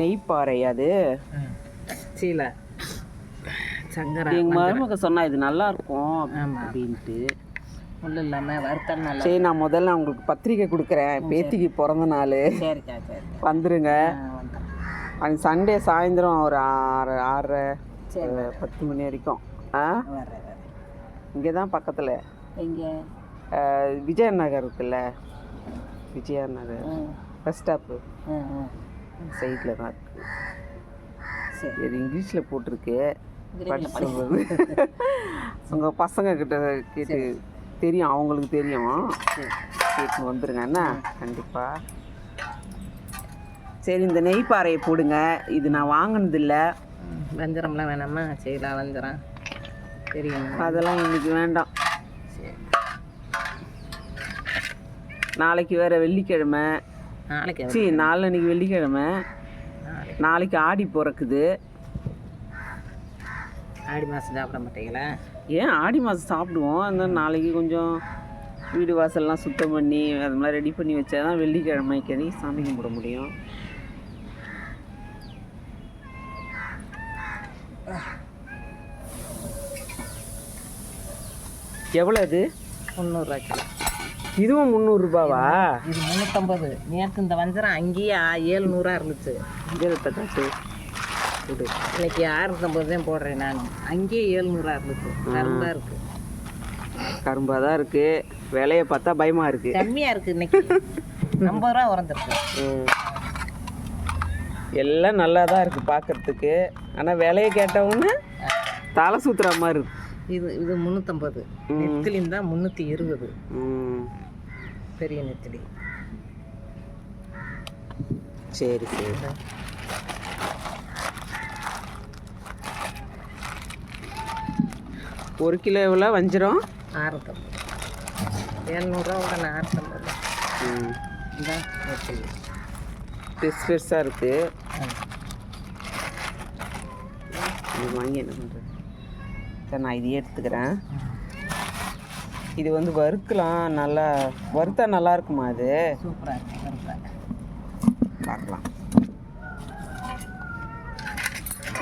நெய்ப்பாறை அது. சீலை. சங்கரா எங்கள் மருமக சொன்னா இது நல்லா இருக்கும். அப்படின்ட்டு. முள் இல்லாமல் வறுத்தல் நல்லா சரி நான் முதல்ல உங்களுக்கு பத்திரிக்கை கொடுக்குறேன். பேத்திக்கு பிறந்த நாள். சரிக்கா சரி வந்துருங்க. அன்னைக்கு சண்டே சாயந்தரம் ஒரு ஆறு ஆறரை பத்து மணி வரைக்கும். ஆ? இங்கே தான் பக்கத்தில். எங்கே? விஜய நகர் இருக்குல்ல. விஜயா நகர் ம். Bus stop. சைடில் தான் இருக்குது சரி இங்கிலீஷில் போட்டிருக்கு. உங்கள் பசங்க கிட்ட கேட்டு தெரியும் அவங்களுக்கு தெரியும். கேட்டு வந்துருங்க என்ன? கண்டிப்பாக சரி இந்த நெய் பாறையை போடுங்க. இது நான் வாங்கினதில்ல. வஞ்சரம்லாம் வேணாமா? செய்யலாம் வஞ்சரம். தெரியும். அதெல்லாம் இன்னைக்கு வேண்டாம். நாளைக்கு வேற வெள்ளிக்கிழமை. நாளைக்கு சி நாளன்னைக்கு வெள்ளிக்கிழமை. நாளைக்கு. ஆடி பிறக்குது. ஆடி மாதம் சாப்பிட மாட்டீங்களா? ஏன் ஆடி மாதம் சாப்பிடுவோம். அந்த நாளைக்கு கொஞ்சம் வீடு வாசல்லாம் சுத்தம் பண்ணி அது மாதிரி ரெடி பண்ணி வச்சா தான் வெள்ளிக்கிழமைக்கு அன்னைக்கு சாமி கும்பிட முடியும். எவ்வளோ இது முந்நூறுரூவா கிலோ. இதுவும் முந்நூறுரூபாவா இது முந்நூற்றம்பது நேற்று இந்த வஞ்சரம் அங்கேயே ஏழ்நூறா இருந்துச்சு. இது இன்னைக்கு ஆறுநூத்தம்பது தான் போடுறேன் நான். அங்கேயே ஏழ்நூறா இருந்துச்சு. கரும்பா இருக்கு. கரும்பாக தான் இருக்குது விலையை பார்த்தா பயமாக இருக்குது கம்மியா இருக்கு இன்னைக்கு. ஐம்பது ரூபா உறந்துருக்கு எல்லாம் நல்லா தான் இருக்குது பார்க்கறதுக்கு ஆனால் விலையை கேட்டவுடனே தலை சுத்துற மாதிரி இருக்கு. இது இது முந்நூற்றம்பது நெத்திலியும் தான் முந்நூற்றி இருபது. பெரிய நெத்திலி. சரி சரி. ஒரு கிலோ எவ்வளோ? வஞ்சிரம்? ஆறுநூத்தம்பது ஏழ்நூறுரூவா உடனே ஆறுநூத்தம்பது ம். இந்த நெத்திலி. பெருசு பெருசாக இருக்குது. இது வாங்கி என்ன பண்ணுறது சரி நான் இதையே எடுத்துக்கிறேன். இது வந்து வறுக்கலாம் நல்லா வறுத்தா நல்லா இருக்குமா அது? சூப்பராக இருக்கு.